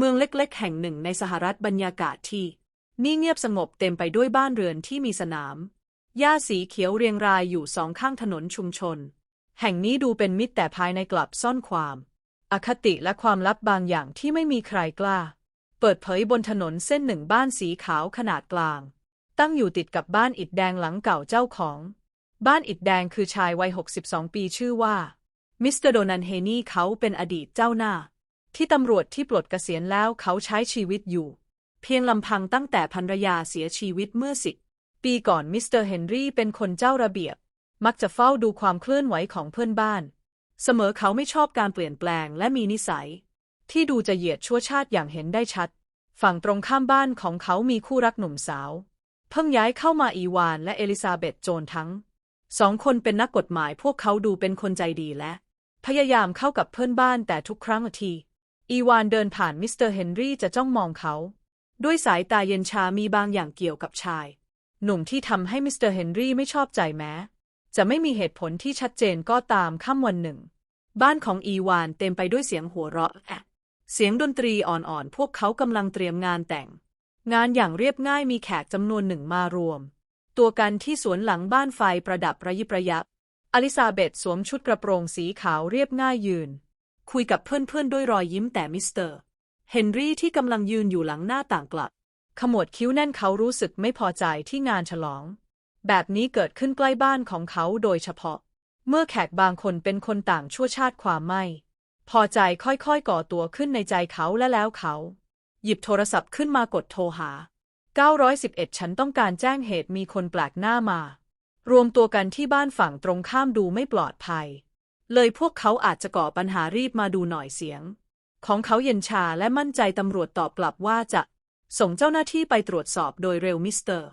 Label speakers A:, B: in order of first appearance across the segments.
A: เมืองเล็กๆ แห่งหนึ่งในสหรัฐบรรยากาศที่นี่เงียบสงบเต็มไปด้วยบ้านเรือนที่มีสนาม หญ้าสีเขียวเรียงรายอยู่สองข้างถนนชุมชน แห่งนี้ดูเป็นมิตรแต่ภายในกลับซ่อนความ อคติและความลับบางอย่างที่ไม่มีใครกล้า เปิดเผยบนถนนเส้นหนึ่งบ้านสีขาวขนาดกลาง ตั้งอยู่ติดกับบ้านอิฐแดงหลังเก่าเจ้าของ บ้านอิฐแดงคือชายวัย 62 ปีชื่อว่า มิสเตอร์โดนันเฮนี่เขาเป็นอดีตเจ้าหน้า ที่ตำรวจที่ปลดเกษียณแล้วเขาใช้ชีวิตอยู่ เพียงลำพังตั้งแต่ภรรยาเสียชีวิตเมื่อสิบปีก่อนมิสเตอร์เฮนรี่เป็นคนเจ้าระเบียบ มักจะเฝ้าดูความเคลื่อนไหวของเพื่อนบ้าน เสมอเขาไม่ชอบการเปลี่ยนแปลงและมีนิสัย ที่ดูจะเหยียดชั่วชาติอย่างเห็นได้ชัด ฝั่งตรงข้ามบ้านของเขามีคู่รักหนุ่มสาว เพิ่งย้ายเข้ามาอีวานและเอลิซาเบธโจนทั้งสองคนเป็นนักกฎหมายพวกเขาดูเป็นคนใจดีและ พยายามเข้ากับเพื่อนบ้านแต่ทุกครั้งที อีวานเดินผ่านมิสเตอร์เฮนรี่จะจ้องมองเขา ด้วยสายตาเย็นชามีบางอย่างเกี่ยวกับชาย หนุ่มที่ทำให้มิสเตอร์เฮนรี่ไม่ชอบใจแม้ จะไม่มีเหตุผลที่ชัดเจนก็ตามค่ำวันหนึ่ง บ้านของอีวานเต็มไปด้วยเสียงหัวเราะแอะเสียงดนตรีอ่อนๆ พวกเขากำลังเตรียมงานแต่ง งานอย่างเรียบง่ายมีแขกจำนวนหนึ่งมารวม ตัวกันที่สวนหลังบ้านไฟประดับระยิบระยับอลิซาเบธสวมชุดกระโปรงสีขาวเรียบง่ายยืน คุยกับเพื่อนๆด้วยรอยยิ้มแต่มิสเตอร์ เฮนรี่ที่กำลังยืนอยู่หลังหน้าต่างกลับ ขมวดคิ้วแน่นเขารู้สึกไม่พอใจที่งานฉลอง แบบนี้เกิดขึ้นใกล้บ้านของเขาโดยเฉพาะ เมื่อแขกบางคนเป็นคนต่างชั่วชาติความไม่ พอใจค่อยๆก่อตัวขึ้นในใจเขาและแล้วเขา หยิบโทรศัพท์ขึ้นมากดโทรหา 911 ฉันต้องการแจ้งเหตุมีคนแปลกหน้ามา รวมตัวกันที่บ้านฝั่งตรงข้ามดูไม่ปลอดภัย เลยพวกเขาอาจจะก่อปัญหารีบมาดูหน่อยเสียง ของเขาเย็นชาและมั่นใจตำรวจตอบกลับว่าจะ ส่งเจ้าหน้าที่ไปตรวจสอบโดยเร็วมิสเตอร์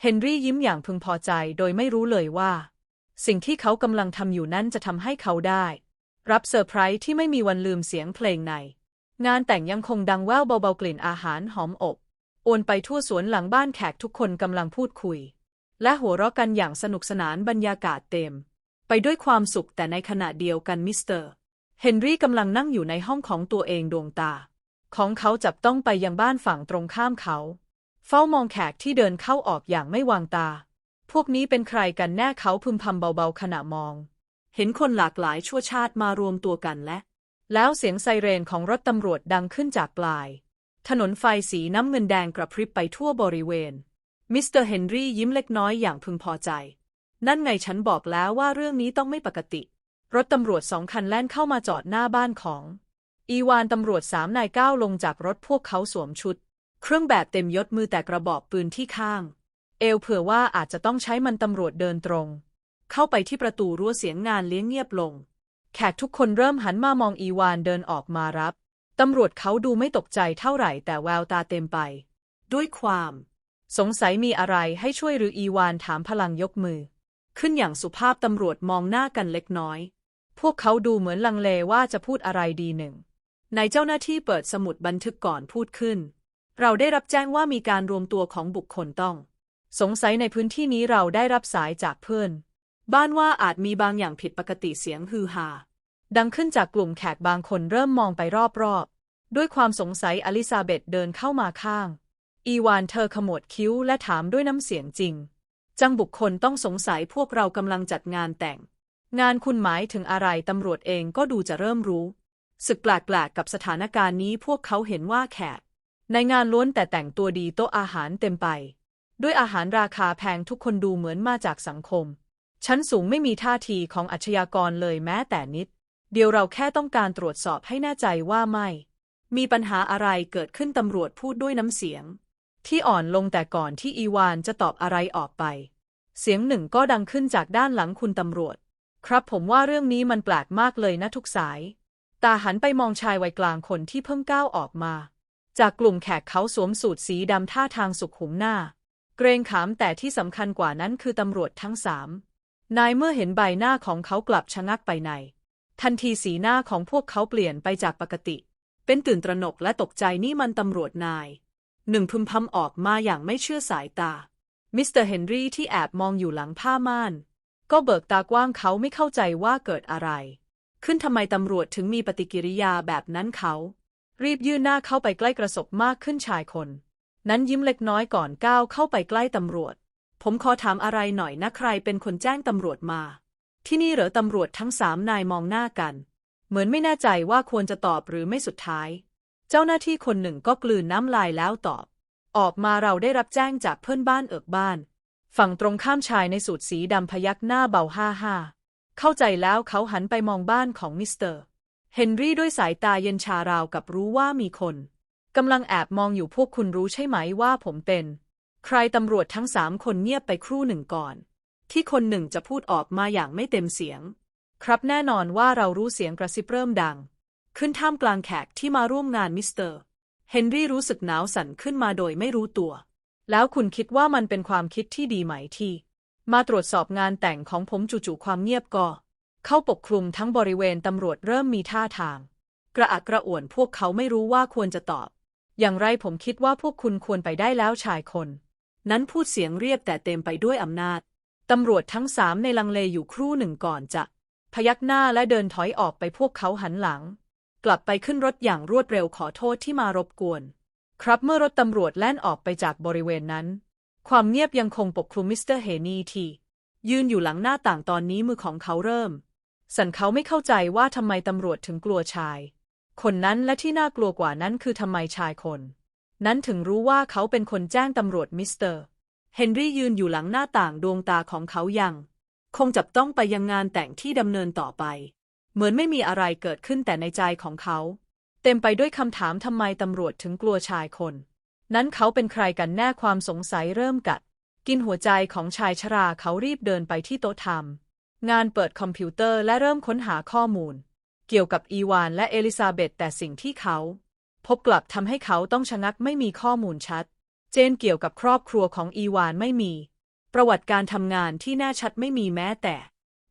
A: เฮนรี่ยิ้มอย่างพึงพอใจโดยไม่รู้เลยว่า สิ่งที่เขากำลังทำอยู่นั้นจะทำให้เขาได้ รับเซอร์ไพรส์ที่ไม่มีวันลืมเสียงเพลงใน งานแต่งยังคงดังแว่วเบาๆกลิ่นอาหารหอมอบโอนไปทั่วสวนหลังบ้านแขกทุกคนกำลังพูดคุย และหัวเราะกันอย่างสนุกสนานบรรยากาศเต็ม ไปด้วยความสุขแต่ในขณะเดียวกันมิสเตอร์เฮนรี่กำลังนั่งอยู่ในห้องของตัวเองดวงตา ของเขาจับต้องไปยังบ้านฝั่งตรงข้ามเขา เฝ้ามองแขกที่เดินเข้าออกอย่างไม่วางตา พวกนี้เป็นใครกันแน่เขาพึมพำเบาๆขณะมอง เห็นคนหลากหลายชั่วชาติมารวมตัวกันและ แล้วเสียงไซเรนของรถตำรวจดังขึ้นจากปลาย ถนนไฟสีน้ำเงินแดงกระพริบไปทั่วบริเวณมิสเตอร์เฮนรี่ยิ้มเล็กน้อยอย่างพึงพอใจ นั่นไงฉันบอกแล้วว่าเรื่องนี้ต้องไม่ปกติ รถตำรวจสองคันแล่นเข้ามาจอดหน้าบ้านของ อีวานตำรวจสามนายก้าวลงจากรถพวกเขาสวมชุด เครื่องแบบเต็มยศมือแต่กระบอกปืนที่ข้าง เอวเผื่อว่าอาจจะต้องใช้มันตำรวจเดินตรง เข้าไปที่ประตูรั้วเสียงงานเลี้ยงเงียบลง แขกทุกคนเริ่มหันมามองอีวานเดินออกมารับตำรวจเขาดูไม่ตกใจเท่าไหร่แต่แววตาเต็มไป ด้วยความ สงสัยมีอะไรให้ช่วยหรืออีวานถามพลังยกมือ ขึ้นอย่างสุภาพตำรวจมองหน้ากันเล็กน้อย พวกเขาดูเหมือนลังเลว่าจะพูดอะไรดีหนึ่งนายเจ้าหน้าที่เปิดสมุดบันทึกก่อนพูดขึ้น เราได้รับแจ้งว่ามีการรวมตัวของบุคคลต้อง สงสัยในพื้นที่นี้เราได้รับสายจากเพื่อน บ้านว่าอาจมีบางอย่างผิดปกติเสียงฮือฮาดังขึ้นจากกลุ่มแขกบางคนเริ่มมองไปรอบๆ ด้วยความสงสัยอลิซาเบธเดินเข้ามาข้าง อีวานเธอขมวดคิ้วและถามด้วยน้ำเสียงจริง จังบุคคลต้องสงสัยพวกเรากำลังจัดงานแต่ง งานคุณหมายถึงอะไรตำรวจเองก็ดูจะเริ่มรู้ สึกแปลกๆกับสถานการณ์นี้พวกเขาเห็นว่าแขก ในงานล้วนแต่แต่งตัวดีโต๊ะอาหารเต็มไป ด้วยอาหารราคาแพงทุกคนดูเหมือนมาจากสังคม ชั้นสูงไม่มีท่าทีของอาชญากรเลยแม้แต่นิด เดียวเราแค่ต้องการตรวจสอบให้แน่ใจว่าไม่ มีปัญหาอะไรเกิดขึ้นตำรวจพูดด้วยน้ำเสียง ที่อ่อนลงแต่ก่อนที่อีวานจะตอบอะไรออกไป เสียงหนึ่งก็ดังขึ้นจากด้านหลังคุณตำรวจ ครับผมว่าเรื่องนี้มันแปลกมากเลยนะทุกสาย ตาหันไปมองชายวัยกลางคนที่เพิ่งก้าวออกมา จากกลุ่มแขกเขาสวมสูทสีดำท่าทางสุขุมหน้า เกรงขามแต่ที่สำคัญกว่านั้นคือตำรวจทั้งสามนายเมื่อเห็นใบหน้าของเขากลับชะงักไปใน ทันทีสีหน้าของพวกเขาเปลี่ยนไปจากปกติ เป็นตื่นตระหนกและตกใจนี่มันตำรวจนาย หนึ่งพึมพำออกมาอย่างไม่เชื่อสายตา มิสเตอร์เฮนรี่ที่แอบมองอยู่หลังผ้าม่าน ก็เบิกตากว้างเขาไม่เข้าใจว่าเกิดอะไร ขึ้นทำไมตำรวจถึงมีปฏิกิริยาแบบนั้นเขา รีบยื่นหน้าเข้าไปใกล้กระสบมากขึ้นชายคน นั้นยิ้มเล็กน้อยก่อนก้าวเข้าไปใกล้ตำรวจ ผมขอถามอะไรหน่อยนะใครเป็นคนแจ้งตำรวจมา ที่นี่เหรอตำรวจทั้งสามนายมองหน้ากัน เหมือนไม่แน่ใจว่าควรจะตอบหรือไม่สุดท้าย เจ้าหน้าที่คนหนึ่งก็กลืนน้ำลายแล้วตอบ ออกมาเราได้รับแจ้งจากเพื่อนบ้านเอิกบ้าน ฝั่งตรงข้ามชายในสูทสีดำพยักหน้าเบาห้าห้าเข้าใจแล้วเขาหันไปมองบ้านของมิสเตอร์เฮนรี่ด้วยสายตาเย็นชาราวกับรู้ว่ามีคนกำลังแอบมองอยู่พวกคุณรู้ใช่ไหมว่าผมเป็น ใครตำรวจทั้งสามคนเงียบไปครู่หนึ่งก่อน ที่คนหนึ่งจะพูดออกมาอย่างไม่เต็มเสียง ครับแน่นอนว่าเรารู้เสียงกระซิบเริ่มดัง ขึ้นท่ามกลางแขกที่มาร่วมงานมิสเตอร์เฮนรี่รู้สึกหนาวสั่นขึ้นมาโดยไม่รู้ตัว แล้วคุณคิดว่ามันเป็นความคิดที่ดีไหมที่ มาตรวจสอบงานแต่งของผมจู่ๆความเงียบก็ เข้าปกคลุมทั้งบริเวณตำรวจเริ่มมีท่าทาง กระอักกระอ่วนพวกเขาไม่รู้ว่าควรจะตอบ อย่างไรผมคิดว่าพวกคุณควรไปได้แล้วชายคน นั้นพูดเสียงเรียบแต่เต็มไปด้วยอำนาจตำรวจทั้งสามในลังเลอยู่ครู่หนึ่งก่อนจะ พยักหน้าและเดินถอยออกไปพวกเขาหันหลัง กลับไปขึ้นรถอย่างรวดเร็วขอโทษที่มารบกวน ครับเมื่อรถตำรวจแล่นออกไปจากบริเวณนั้น ความเงียบยังคงปกคลุมมิสเตอร์เฮนีที่ยืนอยู่หลังหน้าต่างตอนนี้มือของเขาเริ่ม สันเขาไม่เข้าใจว่าทำไมตำรวจถึงกลัวชาย คนนั้นและที่น่ากลัวกว่านั้นคือทำไมชายคน นั้นถึงรู้ว่าเขาเป็นคนแจ้งตำรวจมิสเตอร์เฮนรี่ยืนอยู่หลังหน้าต่างดวงตาของเขายัง คงจับต้องไปยังงานแต่งที่ดำเนินต่อไป เหมือนไม่มีอะไรเกิดขึ้นแต่ในใจของเขา เต็มไปด้วยคำถามทำไมตำรวจถึงกลัวชายคน นั้นเขาเป็นใครกันแน่ความสงสัยเริ่มกัด กินหัวใจของชายชราเขารีบเดินไปที่โต๊ะทำงานเปิดคอมพิวเตอร์และเริ่มค้นหาข้อมูล เกี่ยวกับอีวานและเอลิซาเบธแต่สิ่งที่เขา พบกลับทำให้เขาต้องชะงักไม่มีข้อมูลชัด เจนเกี่ยวกับครอบครัวของอีวานไม่มี ประวัติการทำงานที่แน่ชัดไม่มีแม้แต่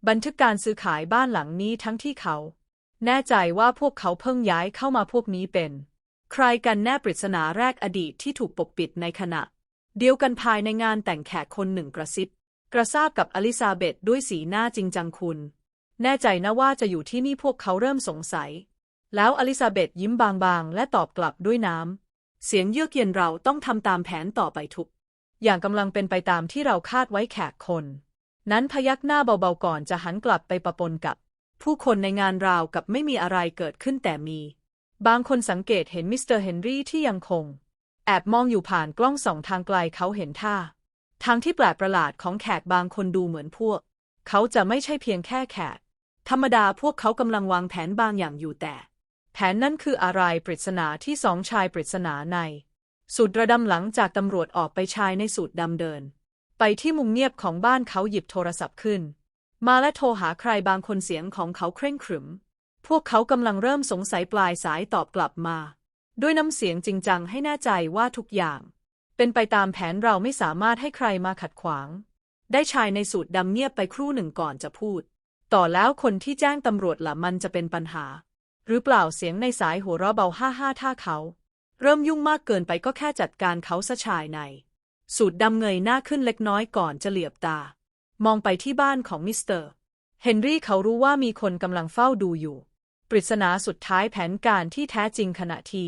A: บันทึกการซื้อขายบ้านหลังนี้ทั้งที่เขา แน่ใจว่าพวกเขาเพิ่งย้ายเข้ามาพวกนี้เป็น ใครกันแน่ปริศนาแรกอดีตที่ถูกปกปิดในขณะ เดียวกันภายในงานแต่งแขกคนหนึ่งกระซิบกระซาบกับอลิซาเบธด้วยสีหน้าจริงจังคุณ แน่ใจนะว่าจะอยู่ที่นี่พวกเขาเริ่มสงสัย แล้วอลิซาเบธยิ้มบางๆ และตอบกลับด้วยน้ำ เสียงเยือกเย็นเราต้องทำตามแผนต่อไปทุก อย่างกำลังเป็นไปตามที่เราคาดไว้แขกคน นั้นพยักหน้าเบาๆก่อนจะหันกลับไปประปนกับ ผู้คนในงานราวกับไม่มีอะไรเกิดขึ้นแต่มี บางคนสังเกตเห็นมิสเตอร์เฮนรี่ที่ยังคง แอบมองอยู่ผ่านกล้องส่องทางไกลเขาเห็นท่า ทางที่แปลกประหลาดของแขกบางคนดูเหมือนพวก เขาจะไม่ใช่เพียงแค่แขก ธรรมดาพวกเขากำลังวางแผนบางอย่างอยู่แต่ แผนนั้นคืออะไรปริศนาที่สองชายปริศนาในสูตรระดำหลังจากตำรวจออกไปชายในสูตรดำเดิน ไปที่มุมเงียบของบ้านเขาหยิบโทรศัพท์ขึ้น มาและโทรหาใครบางคนเสียงของเขาเคร่งขรึม พวกเขากำลังเริ่มสงสัยปลายสายตอบกลับมา ด้วยน้ำเสียงจริงจังให้แน่ใจว่าทุกอย่าง เป็นไปตามแผนเราไม่สามารถให้ใครมาขัดขวาง ได้ชายในสูตรดำเงียบไปครู่หนึ่งก่อนจะพูด ต่อแล้วคนที่แจ้งตำรวจละมันจะเป็นปัญหา หรือเปล่าเสียงในสายหัวเราะเบาห้าห้าท่าเขา เริ่มยุ่งมากเกินไปก็แค่จัดการเขาซะชายใน สูตรดำเงยหน้าขึ้นเล็กน้อยก่อนจะเหลียบตา มองไปที่บ้านของมิสเตอร์ เฮนรี่เขารู้ว่ามีคนกำลังเฝ้าดูอยู่ ปริศนาสุดท้ายแผนการที่แท้จริงขณะที่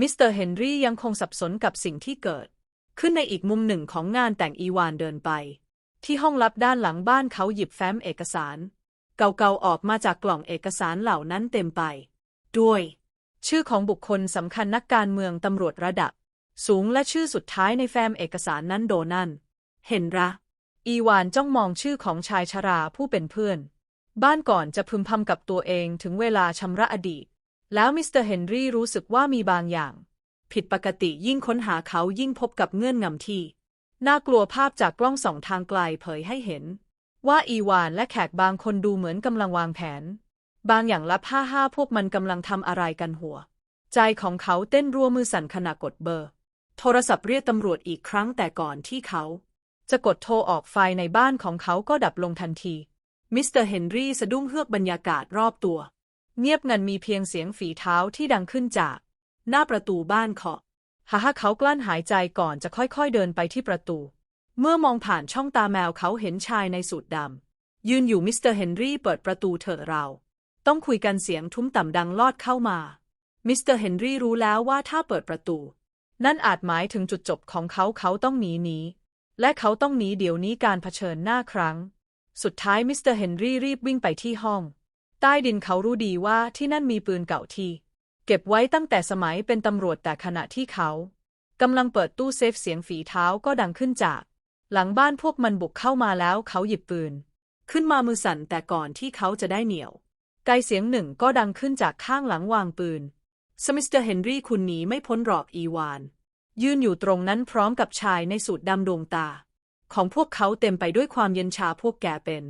A: มิสเตอร์เฮนรี่ยังคงสับสนกับสิ่งที่เกิด ขึ้นในอีกมุมหนึ่งของงานแต่งอีวานเดินไป ที่ห้องลับด้านหลังบ้านเขาหยิบแฟ้มเอกสาร เก่าๆออกมาจากกล่องเอกสารเหล่านั้นเต็มไป ด้วย ชื่อของบุคคลสำคัญนักการเมืองตำรวจระดับ สูงและชื่อสุดท้ายในแฟ้มเอกสารนั้นโดนันเห็นระ อีวานจ้องมองชื่อของชายชราผู้เป็นเพื่อน บ้านก่อนจะพึมพำกับตัวเองถึงเวลาชำระอดีต แล้วมิสเตอร์เฮนรี่รู้สึกว่ามีบางอย่าง ผิดปกติยิ่งค้นหาเขายิ่งพบกับเงื่อนงำที่ น่ากลัวภาพจากกล้องสองทางไกลเผยให้เห็น ว่าอีวานและแขกบางคนดูเหมือนกำลังวางแผน บางอย่างลับห้าห้าพวกมันกำลังทำอะไรกันหัว ใจของเขาเต้นรัวมือสั่นขณะกดเบอร์ โทรศัพท์เรียกตำรวจอีกครั้งแต่ก่อนที่เขา จะกดโทรออกไฟในบ้านของเขาก็ดับลงทันที มิสเตอร์เฮนรี่สะดุ้งเฮือกบรรยากาศรอบตัว เงียบงันมีเพียงเสียงฝีเท้าที่ดังขึ้นจาก หน้าประตูบ้านเคาะฮ่าฮ่าเขากลั้นหายใจก่อนจะค่อยๆเดินไปที่ประตู เมื่อมองผ่านช่องตาแมวเขาเห็นชายในสูทดำยืนอยู่มิสเตอร์เฮนรี่เปิดประตูเถอะเรา ต้องคุยกันเสียงทุ้มต่ำดังลอดเข้ามามิสเตอร์เฮนรี่รู้แล้วว่าถ้าเปิดประตู นั่นอาจหมายถึงจุดจบของเขาเขาต้องหนีหนี และเขาต้องหนีเดี๋ยวนี้การเผชิญหน้าครั้ง สุดท้ายมิสเตอร์เฮนรี่รีบวิ่งไปที่ห้อง ใต้ดินเขารู้ดีว่าที่นั่นมีปืนเก่าที่ เก็บไว้ตั้งแต่สมัยเป็นตำรวจแต่ขณะที่เขากำลังเปิดตู้เซฟเสียงฝีเท้าก็ดังขึ้นจาก หลังบ้านพวกมันบุกเข้ามาแล้วเขาหยิบปืน ขึ้นมามือสั่นแต่ก่อนที่เขาจะได้เหนียวไกลเสียงหนึ่งก็ดังขึ้นจากข้างหลังวางปืน สมิสเตอร์เฮนรี่คุณหนีไม่พ้นหรอกอีวาน ยืนอยู่ตรงนั้นพร้อมกับชายในสูทดำดวงตา ของพวกเขาเต็มไปด้วยความเย็นชาพวกแกเป็น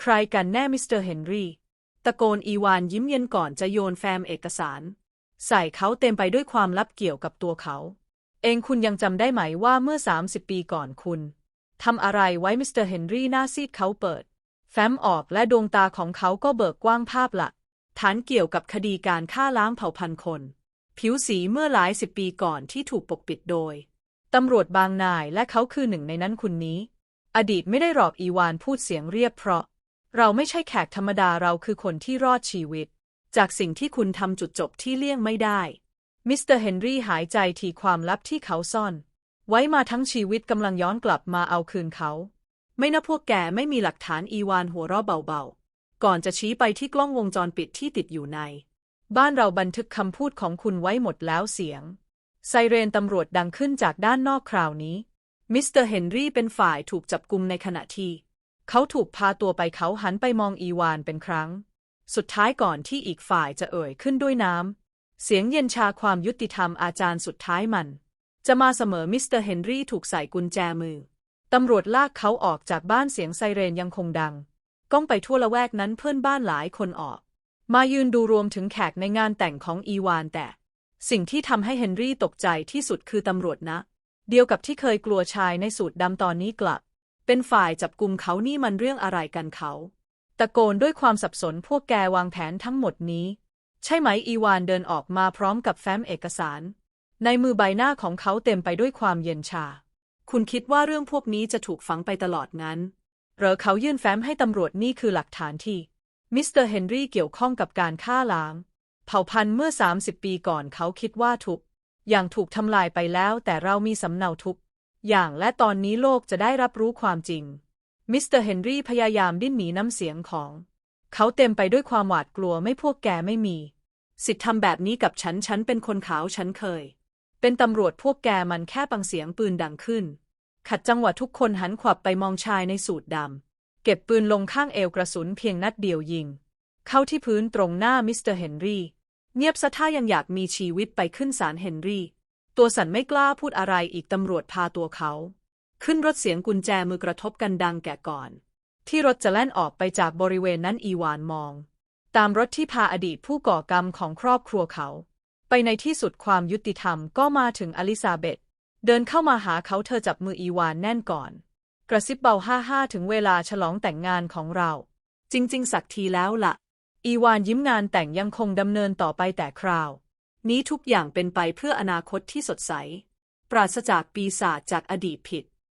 A: ใครกันแน่มิสเตอร์เฮนรี่ตะโกนอีวานยิ้มเย็นก่อนจะโยนแฟ้มเอกสาร ใส่เขาเต็มไปด้วยความลับเกี่ยวกับตัวเขา เองคุณยังจำได้ไหมว่าเมื่อ 30 ปีก่อนคุณทำอะไรไว้มิสเตอร์เฮนรี่หน้าซีดเขาเปิด แฟ้มออกและดวงตาของเขาก็เบิกกว้างภาพละ ฐานเกี่ยวกับคดีการฆ่าล้างเผ่าพันธุ์คน ผิวสีเมื่อหลายสิบปีก่อนที่ถูกปกปิดโดยตำรวจบางนายและเขาคือหนึ่งในนั้นคุณนี้ อดีตไม่ได้หรอกอีวานพูดเสียงเรียบเพราะ เราไม่ใช่แขกธรรมดาเราคือคนที่รอดชีวิต จากสิ่งที่คุณทำจุดจบที่เลี่ยงไม่ได้ มิสเตอร์เฮนรี่หายใจทีความลับที่เขาซ่อน ไว้มาทั้งชีวิตกำลังย้อนกลับมาเอาคืนเขา ไม่นะพวกแกไม่มีหลักฐานอีวานหัวเราะเบาๆ ก่อนจะชี้ไปที่กล้องวงจรปิดที่ติดอยู่ใน บ้านเราบันทึกคำพูดของคุณไว้หมดแล้วเสียง ไซเรนตำรวจดังขึ้นจากด้านนอกคราวนี้ มิสเตอร์เฮนรี่เป็นฝ่ายถูกจับกุมในขณะที่ เขาถูกพาตัวไปเขาหันไปมองอีวานเป็นครั้ง สุดท้ายก่อนที่อีกฝ่ายจะเอ่ยขึ้นด้วยน้ำ เสียงเย็นชาความยุติธรรมอาจารย์สุดท้ายมัน จะมาเสมอมิสเตอร์เฮนรี่ถูกใส่กุญแจมือ ตำรวจลากเขาออกจากบ้านเสียงไซเรนยังคงดัง ก้องไปทั่วละแวกนั้นเพื่อนบ้านหลายคนออก มายืนดูรวมถึงแขกในงานแต่งของอีวานแต่ สิ่งที่ทำให้เฮนรี่ตกใจที่สุดคือตำรวจนะ เดียวกับที่เคยกลัวชายในสูตรดำตอนนี้กลับ เป็นฝ่ายจับกลุ่มเขานี่มันเรื่องอะไรกันเขาตะโกนด้วยความสับสนพวกแกวางแผนทั้งหมดนี้ ใช่ไหมอีวานเดินออกมาพร้อมกับแฟ้มเอกสาร ในมือใบหน้าของเขาเต็มไปด้วยความเย็นชา คุณคิดว่าเรื่องพวกนี้จะถูกฝังไปตลอดงั้น หรอเขายื่นแฟ้มให้ตำรวจนี่คือหลักฐานที่ มิสเตอร์เฮนรี่เกี่ยวข้องกับการฆ่าล้าง เผ่าพันธุ์เมื่อ 30 ปีก่อนเขาคิดว่าทุก อย่างถูกทำลายไปแล้วแต่เรามีสำเนาทุก อย่างและตอนนี้โลกจะได้รับรู้ความจริง มิสเตอร์เฮนรี่พยายามดิ้นหนีน้ำเสียงของ เขาเต็มไปด้วยความหวาดกลัวไม่พวกแกไม่มี สิทธิ์ทำแบบนี้กับฉันฉันเป็นคนขาวฉันเคย เป็นตำรวจพวกแกมันแค่ฟังเสียงปืนดังขึ้น ขัดจังหวะทุกคนหันขวับไปมองชายในสูทดำ เก็บปืนลงข้างเอวกระสุนเพียงนัดเดียวยิง เข้าที่พื้นตรงหน้ามิสเตอร์เฮนรี่ เงียบซะถ้ายังอยากมีชีวิตไปขึ้นศาลเฮนรี่ ตัวสันไม่กล้าพูดอะไรอีกตำรวจพาตัวเขา ขึ้นรถเสียงกุญแจมือกระทบกันดังแก่ก่อน ที่รถจะแล่นออกไปจากบริเวณนั้นอีวานมอง ตามรถที่พาอดีตผู้ก่อกรรมของครอบครัวเขา ไปในที่สุดความยุติธรรมก็มาถึงอลิซาเบธ เดินเข้ามาหาเขาเธอจับมืออีวานแน่นก่อน กระซิบเบาห้าห้าถึงเวลาฉลองแต่งงานของเรา จริง ๆ สักทีแล้วละ่ะ อีวานยิ้มงานแต่งยังคงดำเนินต่อไปแต่คราว นี้ทุกอย่างเป็นไปเพื่ออนาคตที่สดใส ปราศจากปีศาจจากอดีตผิด